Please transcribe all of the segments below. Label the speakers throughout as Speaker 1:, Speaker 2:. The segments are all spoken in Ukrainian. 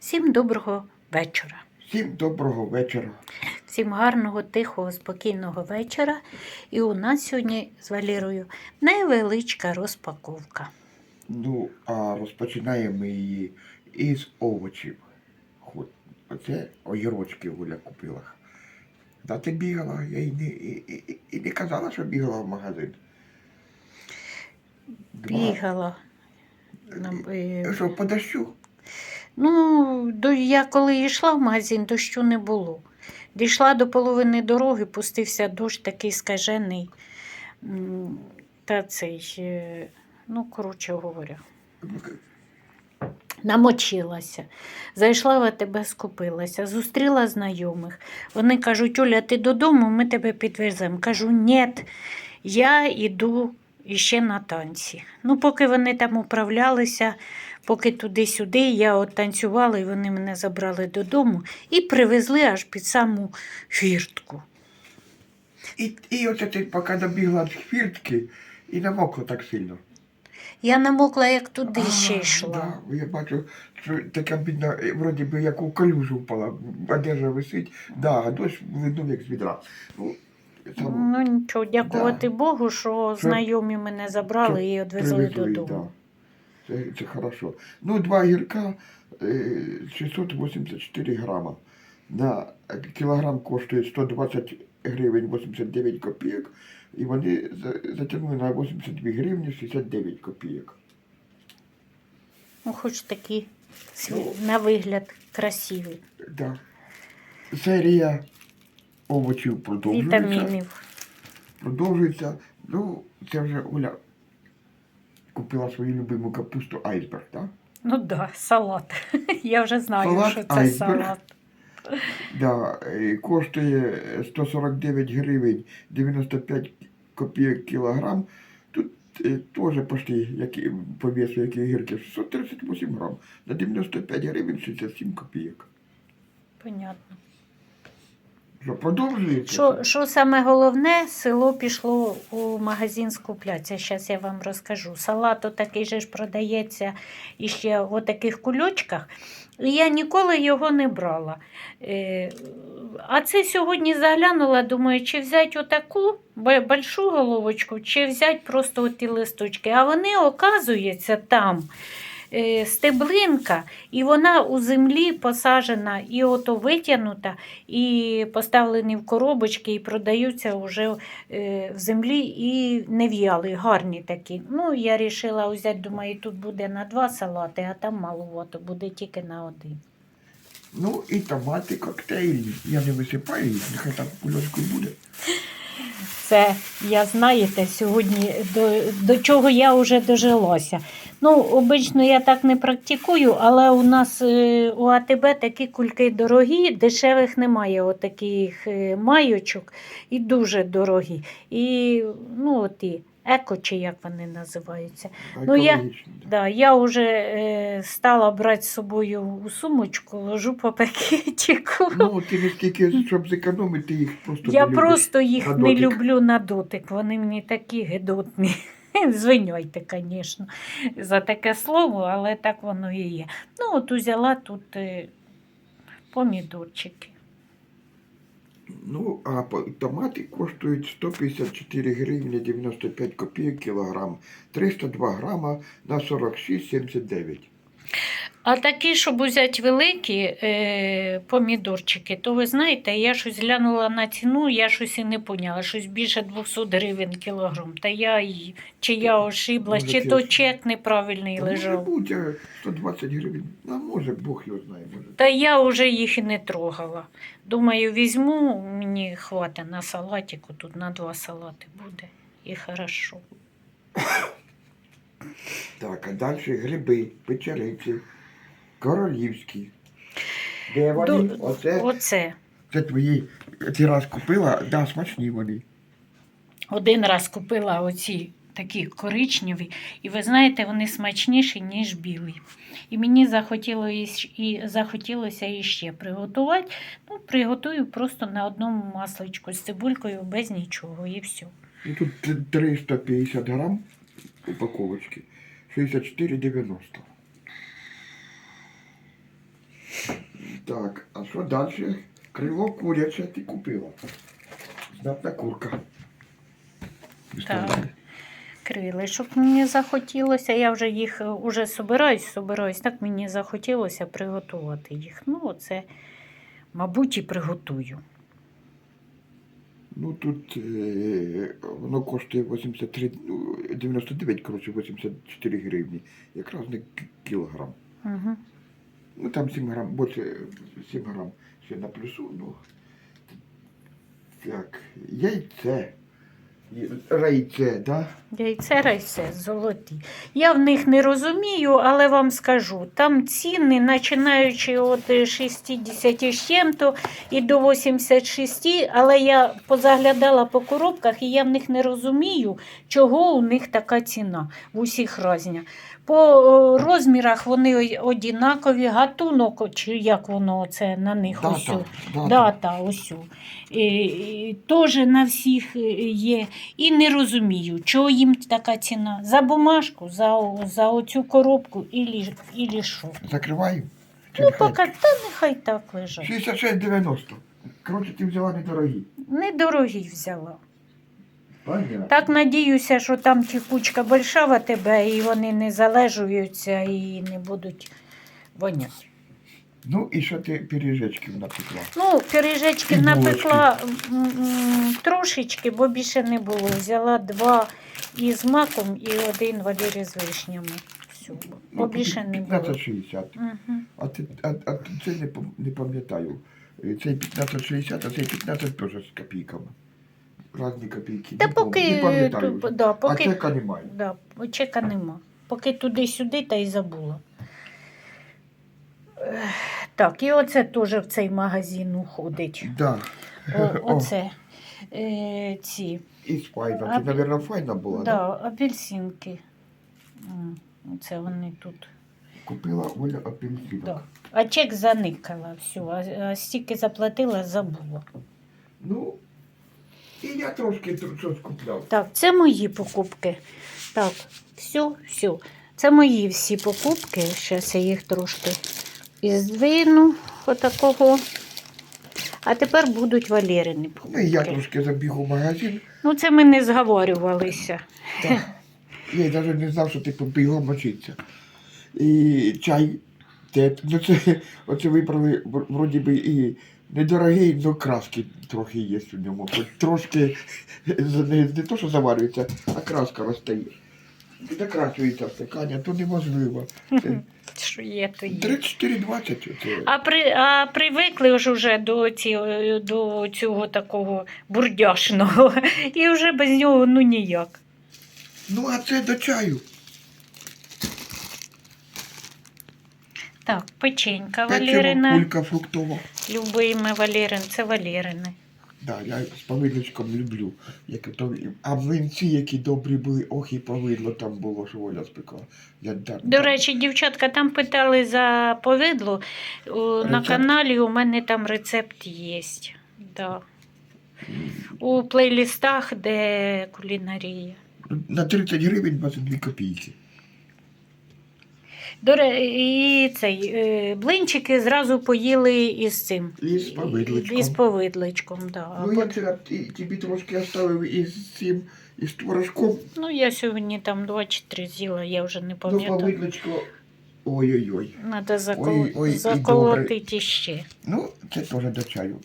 Speaker 1: Всім доброго вечора.
Speaker 2: Всім доброго вечора.
Speaker 1: Всім гарного, тихого, спокійного вечора. І у нас сьогодні з Валірою невеличка розпаковка.
Speaker 2: Ну, а розпочинаємо її із овочів. Оце огірочки Гуля купила. Та ти бігала, я і не, і, і, і не казала, що бігала в магазин. Два.
Speaker 1: Бігала. Е,
Speaker 2: Що, по дощу?
Speaker 1: Ну, до, я коли йшла в магазин, дощу не було. Дійшла до половини дороги, пустився дощ такий скажений. Та цей, е, ну, коротше говоря, намочилася. Зайшла в АТБ, скупилася, зустріла знайомих. Вони кажуть, Оля, ти додому, ми тебе підвеземо. Кажу, ні, я йду іще на танці. Ну, поки вони там управлялися, поки туди-сюди, я от танцювала, і вони мене забрали додому і привезли аж під саму фіртку.
Speaker 2: І, і оце ти поки добігла з хвіртки і намокла так сильно.
Speaker 1: Я намокла, як туди
Speaker 2: А,
Speaker 1: ще йшла.
Speaker 2: Да, я бачу, що така бідна, вроді би як у калюжу впала, одежа висить, да, а дощ видно як з відра. Ну, там,
Speaker 1: Ну нічого, дякувати
Speaker 2: Да.
Speaker 1: Богу, що
Speaker 2: Що-
Speaker 1: знайомі мене забрали і відвезли
Speaker 2: привезли,
Speaker 1: додому.
Speaker 2: Да. Це, це хорошо. Ну, два гірка е, 684 грама. На кілограм коштує 120 гривень 89 копійок, і вони за- затягнули на 82 гривні 69 копійок.
Speaker 1: Ну, хоч такі сві-
Speaker 2: Ну.
Speaker 1: на вигляд красиві.
Speaker 2: Да. Серія овочів продовжується.
Speaker 1: Вітамінів.
Speaker 2: Продовжується. Ну, це вже Оля купила свою любиму капусту айсберг, так?
Speaker 1: Ну так, да, салат. Я вже знаю,
Speaker 2: Салат
Speaker 1: що це
Speaker 2: айсберг.
Speaker 1: салат.
Speaker 2: Да, е, коштує 149 гривень 95 копійок кілограм. Тут е, теж почти як і по весу, як і гірки, 638 грам. На 95 гривень 67 копійок.
Speaker 1: Понятно.
Speaker 2: Що продовжується?
Speaker 1: Що, що саме головне, село пішло у магазин скуплятися. Зараз я вам розкажу. Салат такий же ж продається іще в таких кульочках. І я ніколи його не брала. Е, А це сьогодні заглянула, думаю, чи взяти отаку большу головочку, чи взяти просто ті листочки. А вони, оказується, там стеблинка, і вона у землі посаджена, і ото витягнута, і поставлені в коробочки, і продаються вже е, в землі, і не в'яли, гарні такі. Ну, я вирішила взяти, думаю, тут буде на два салати, а там маловато, буде тільки на один.
Speaker 2: Ну і томати коктейльні. Я не висипаю нехай там кульочку буде.
Speaker 1: Це, я знаєте, сьогодні до, до чого я вже дожилася. Ну, обично я так не практикую, але у нас е, у АТБ такі кульки дорогі, дешевих немає отаких е, майочок і дуже дорогі. І ну, от і еко, чи як вони називаються. Ну, я-
Speaker 2: да.
Speaker 1: Я вже е, стала брати з собою у сумочку, ложу по пакетику.
Speaker 2: Ну, ти не скільки, щоб зекономити, їх просто
Speaker 1: Я
Speaker 2: не
Speaker 1: просто їх не люблю на дотик. Вони мені такі гидотні. Звиняйте, звісно, за таке слово, але так воно і є. Ну, от узяла тут е, помідорчики.
Speaker 2: Ну, а томати коштують 154 гривні 95 копійок кілограм, 302 грама на 46,79.
Speaker 1: А такі, щоб взяти великі е, помідорчики, то ви знаєте, я щось глянула на ціну, я щось і не поняла, щось більше 200 гривень кілограм. Та я й- чи я ошиблась,
Speaker 2: Може,
Speaker 1: чи то чек неправильний
Speaker 2: Та Може
Speaker 1: лежав.
Speaker 2: бути 120 гривень, а може Бог його знає. Може.
Speaker 1: Та я вже їх і не трогала. Думаю, візьму, мені хватить на салатику, тут на два салати буде. І хорошо.
Speaker 2: Так, а далі гриби, печериці, королівські. Де вони?
Speaker 1: Ду-
Speaker 2: Оце,
Speaker 1: Оце.
Speaker 2: це твої, ти раз купила, да, смачні вони.
Speaker 1: Один раз купила оці такі коричневі, і ви знаєте, вони смачніші, ніж білі. І мені захотілося, і захотілося іще приготувати. Ну, приготую просто на одному масличку з цибулькою без нічого і все.
Speaker 2: І тут т- 350 грам упаковочки, 64,90. Так, а що далі? Крило куряче ти купила. Знатна курка.
Speaker 1: Так. Крилишок мені захотілося. Я вже їх е, уже собираюсь, собираюсь. Так мені захотілося приготувати їх. Ну, оце, мабуть, і приготую.
Speaker 2: Ну тут е, воно коштує 83, ну, 99, коротше, 84 гривні. Якраз не кілограм.
Speaker 1: Угу.
Speaker 2: Ну там 7 грам, більше 7 грам ще на плюсу, ну. Так, яйце. Рейце, да?
Speaker 1: Яйце райце золоті. Я в них не розумію, але вам скажу, там ціни, починаючи від 60 з чим-то і до 86, але я позаглядала по коробках і я в них не розумію, чого у них така ціна в усіх різня. По розмірах вони однакові, гатунок, чи як воно це на них.
Speaker 2: Дата, дата.
Speaker 1: Дата. І, і, теж на всіх е, є. І не розумію, чого їм така ціна. За бумажку, за, за оцю коробку і, і що.
Speaker 2: Закриваю. Чи
Speaker 1: Ну, поки, та нехай так лежать.
Speaker 2: 66,90. Коротше, ти взяла недорогі.
Speaker 1: Недорогі взяла.
Speaker 2: Понятно.
Speaker 1: Так надіюся, що там тікучка больша в тебе, і вони не залежуються і не будуть воняти.
Speaker 2: Ну і що ти пиріжечків напекла?
Speaker 1: Ну, пиріжечки напекла трошечки, бо більше не було. Взяла два із маком і один валірі з вишнями. Все, бо більше не було.
Speaker 2: 15,60.
Speaker 1: Угу.
Speaker 2: А ти, а, а це не, не пам'ятаю. Цей 15,60, а цей 15 теж з копійками. Разні копійки.
Speaker 1: Та
Speaker 2: не
Speaker 1: поки,
Speaker 2: не пам'ятаю.
Speaker 1: ту- да,
Speaker 2: А чека немає.
Speaker 1: да, чека нема. Поки туди-сюди та й забула. Ех, Так, і оце теж в цей магазин уходить.
Speaker 2: Да.
Speaker 1: О, оце е, ці.
Speaker 2: І файна.
Speaker 1: А-
Speaker 2: Це, мабуть, файна була.
Speaker 1: Да,
Speaker 2: Да?
Speaker 1: апельсинки. М, Оце вони тут.
Speaker 2: Купила Оля апельсинок.
Speaker 1: Да. А чек заникала, все, а, а стільки заплатила, забула.
Speaker 2: Ну, і я трошки тр- щось купляв.
Speaker 1: Так, це мої покупки. Так, все, все. Це мої всі покупки. Зараз я їх трошки іздвину отакого. А тепер будуть Валерини
Speaker 2: Ну, я трошки забіг у магазин.
Speaker 1: Ну, це ми не зговорювалися.
Speaker 2: Так. Я навіть не знав, що ти побігла мочитися. І чай. Те, ну це, оце вибрали, вроді би і недорогий, але краски трохи є у ньому. Хоч трошки не, не то, що заварюється, а краска розтає. І стакані, то неможливо. Це
Speaker 1: Що є, то є.
Speaker 2: 34,20 оце.
Speaker 1: А, при, а привикли ж уже до, ці, до цього такого бурдяшного. І вже без нього ну ніяк.
Speaker 2: Ну, а це до чаю.
Speaker 1: Так, печенька Валерина.
Speaker 2: кулька фруктова.
Speaker 1: Любиме Валерин, це Валерини.
Speaker 2: Да, я з повидличком люблю. Як то, а млинці, які добрі були, ох і повидло там було, що Оля спекла. Я, да,
Speaker 1: До речі, дівчатка там питали за повидло. О, На каналі у мене там рецепт є. Да. У плейлістах, де кулінарія.
Speaker 2: На 30 гривень 22 копійки.
Speaker 1: І цей е, блинчики зразу поїли із цим.
Speaker 2: І з повидличком.
Speaker 1: Із повидличком, да.
Speaker 2: Ну, я вчора тобі трошки оставив із цим, із творожком.
Speaker 1: ну, я сьогодні там два чи три з'їла, я вже не
Speaker 2: Ну,
Speaker 1: пам'ятаю.
Speaker 2: повидличко. Ой-ой-ой.
Speaker 1: Треба закол... Заколотити ще.
Speaker 2: Ну, це теж до чаю.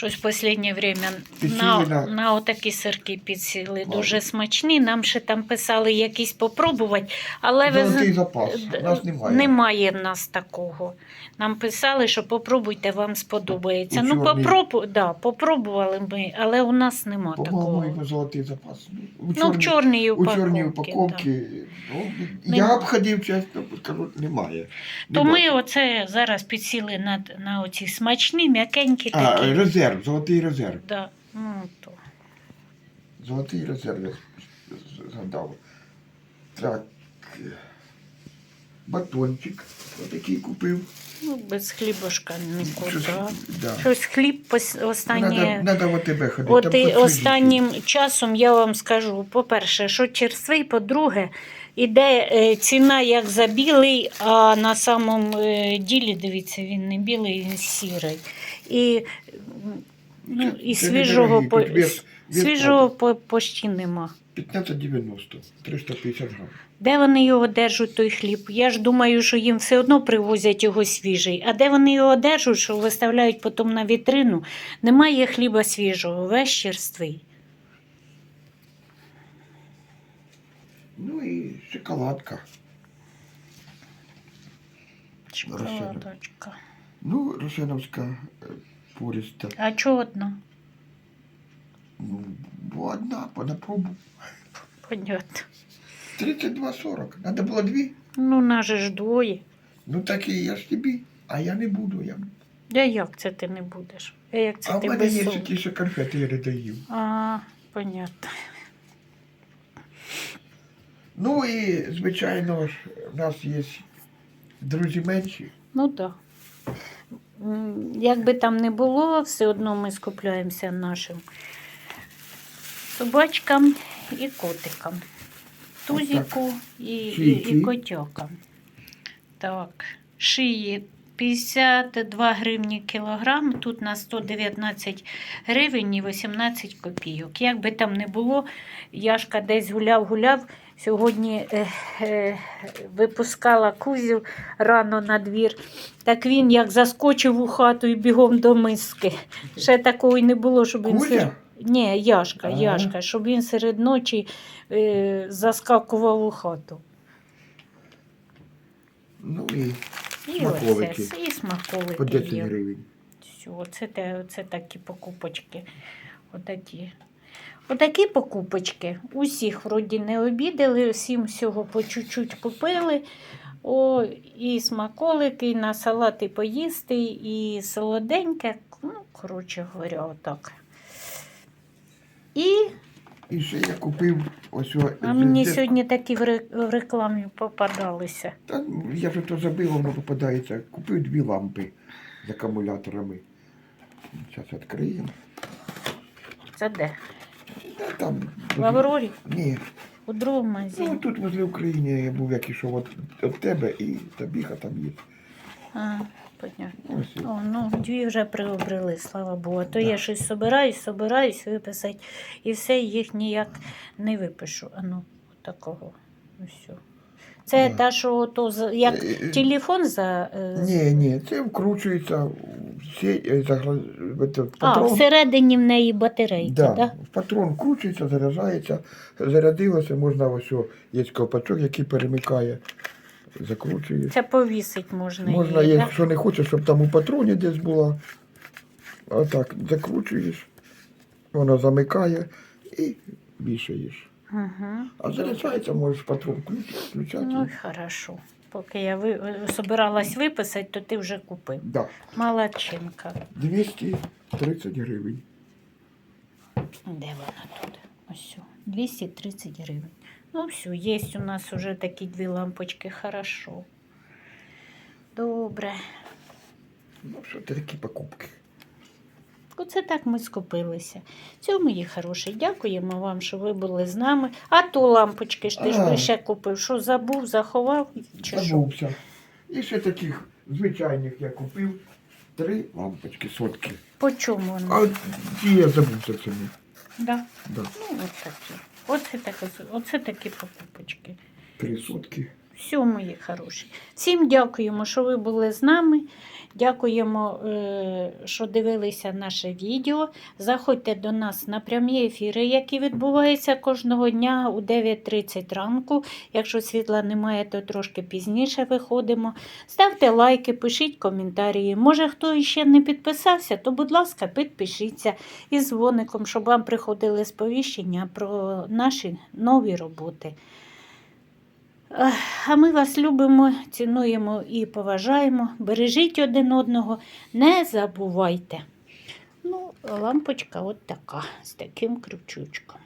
Speaker 1: Щось в останнє время на,
Speaker 2: на-
Speaker 1: на отакі сирки підсіли.
Speaker 2: Ладно.
Speaker 1: Дуже смачні. Нам ще там писали якісь попробувати, але ви
Speaker 2: запас. У нас немає.
Speaker 1: Немає в нас такого. Нам писали, що попробуйте, вам сподобається. Ну, попробу... да, попробували ми, але у нас нема такого.
Speaker 2: По-моєму, золотий запас. У
Speaker 1: Ну, в
Speaker 2: чорній-
Speaker 1: упаковці. да.
Speaker 2: Ну, я обходив, чесно скажу, немає.
Speaker 1: То ми оце зараз підсіли на, на оці смачні, м'якенькі
Speaker 2: А,
Speaker 1: такі.
Speaker 2: Резерв, золотий резерв.
Speaker 1: Да. Ну, то.
Speaker 2: Золотий резерв я згадав. Так. Батончик отакий купив.
Speaker 1: Ну, без хлібушка нікуди.
Speaker 2: Щось, да.
Speaker 1: Щось хліб пос- останнє.
Speaker 2: Надо, надо в ходити.
Speaker 1: От і останнім часом я вам скажу, по-перше, що черствий, по-друге, іде е, ціна як за білий, а на самому е, ділі, дивіться, він не білий, він сірий. І, ну, і
Speaker 2: це
Speaker 1: свіжого,
Speaker 2: недорогий, тут вес- вес
Speaker 1: свіжого по, почти нема.
Speaker 2: 15,90, 350 грам.
Speaker 1: Де вони його держать, той хліб? Я ж думаю, що їм все одно привозять його свіжий. А де вони його держать, що виставляють потім на вітрину, немає хліба свіжого, весь черствий.
Speaker 2: Ну і шоколадка.
Speaker 1: Шоколадочка.
Speaker 2: Ну, Рошеновська е, пориста.
Speaker 1: А чого одна?
Speaker 2: Ну, бо одна, по на пробу.
Speaker 1: Понятно.
Speaker 2: 32,40. Надо було дві.
Speaker 1: Ну, нас же ж двоє.
Speaker 2: Ну так і я ж тобі, а я не буду. Я...
Speaker 1: Да як це ти не будеш? А як це
Speaker 2: А в
Speaker 1: ти
Speaker 2: мене
Speaker 1: без
Speaker 2: є
Speaker 1: солі?
Speaker 2: ті, що конфети я не доїв.
Speaker 1: А, понятно.
Speaker 2: Ну і, звичайно ж, у нас є друзі менші.
Speaker 1: Ну так. Да. Як би там не було, все одно ми скупляємося нашим собачкам і котикам. Тузіку і, і, і котякам. Так, шиї 52 гривні кілограм, тут на 119 гривень і 18 копійок. Як би там не було, Яшка десь гуляв-гуляв. Сьогодні е, е, випускала кузів рано на двір. Так він як заскочив у хату і бігом до миски. Ще такого й не було, щоб він серед... Ні, Яшка,
Speaker 2: Ага.
Speaker 1: Яшка, щоб він серед ночі е, заскакував у хату.
Speaker 2: Ну і
Speaker 1: І
Speaker 2: Смаколики.
Speaker 1: оце, і смаколики
Speaker 2: по 10 гривень.
Speaker 1: Все, оце, те, оце такі покупочки. Отакі. Отакі покупочки. Усіх вроді не обідали, всім всього по чуть-чуть купили. О, і смаколики, і на салати поїсти, і солоденьке. Ну, коротше говоря, отак. І
Speaker 2: І ще я купив ось о,
Speaker 1: а мені
Speaker 2: з-
Speaker 1: сьогодні такі в ре- в рекламі попадалися.
Speaker 2: Та я вже то забив, воно попадається. Купив дві лампи з акумуляторами. Зараз відкриємо.
Speaker 1: Це де?
Speaker 2: Та там.
Speaker 1: В Аврорі?
Speaker 2: Ні.
Speaker 1: У другому
Speaker 2: Ну тут возле України я був, як ішов от, від тебе і табіха там є.
Speaker 1: А, понятно.
Speaker 2: Ось.
Speaker 1: О, ну, дві вже приобрели, слава Богу. А то
Speaker 2: Да.
Speaker 1: я щось собираюсь, собираюсь виписати, і все, їх ніяк не випишу. А ну, такого. Все. Це
Speaker 2: Да.
Speaker 1: та, що то, як
Speaker 2: Е, е,
Speaker 1: телефон за. е,
Speaker 2: Ні, ні, це вкручується в сі- е, загра- в этот
Speaker 1: А,
Speaker 2: патрон.
Speaker 1: всередині в неї батарейка,
Speaker 2: Да,
Speaker 1: так? Да?
Speaker 2: в патрон вкручується, заряджається, зарядилося, можна ось о, є ковпачок, який перемикає, закручуєш.
Speaker 1: Це повісить можна.
Speaker 2: Можна,
Speaker 1: її, да?
Speaker 2: якщо не хочеш, щоб там у патроні десь була. Отак, закручуєш, воно замикає і вішаєш.
Speaker 1: Угу.
Speaker 2: А заряджається, можеш патрон включ- включати.
Speaker 1: Ну, і хорошо. Поки я ви... собиралась виписати, то ти вже купив.
Speaker 2: Да.
Speaker 1: Молодчинка.
Speaker 2: 230 гривень.
Speaker 1: Де вона тут? Ось. о, 230 гривень. Ну, все, є у нас вже такі дві лампочки, хорошо. Добре.
Speaker 2: Ну, що це такі покупки.
Speaker 1: Оце так ми скупилися. Все, мої хороші, дякуємо вам, що ви були з нами. А то лампочки ж ти ж
Speaker 2: А.
Speaker 1: ще купив. Що забув, заховав? Чи що?
Speaker 2: Забувся. І ще таких звичайних я купив. Три лампочки сотки.
Speaker 1: По чому вони?
Speaker 2: А ті я забувся цьому.
Speaker 1: Да.
Speaker 2: Да.
Speaker 1: Ну, от такі. Оце, такі, оце такі покупочки.
Speaker 2: Три сотки.
Speaker 1: Все, мої хороші. Всім дякуємо, що ви були з нами. Дякуємо, е, що дивилися наше відео. Заходьте до нас на прямі ефіри, які відбуваються кожного дня у 9.30 ранку. Якщо світла немає, то трошки пізніше виходимо. Ставте лайки, пишіть коментарі. Може, хто ще не підписався, то, будь ласка, підпишіться із дзвоником, щоб вам приходили сповіщення про наші нові роботи. А ми вас любимо, цінуємо і поважаємо. Бережіть один одного, не забувайте. Ну, лампочка от така, з таким крючочком.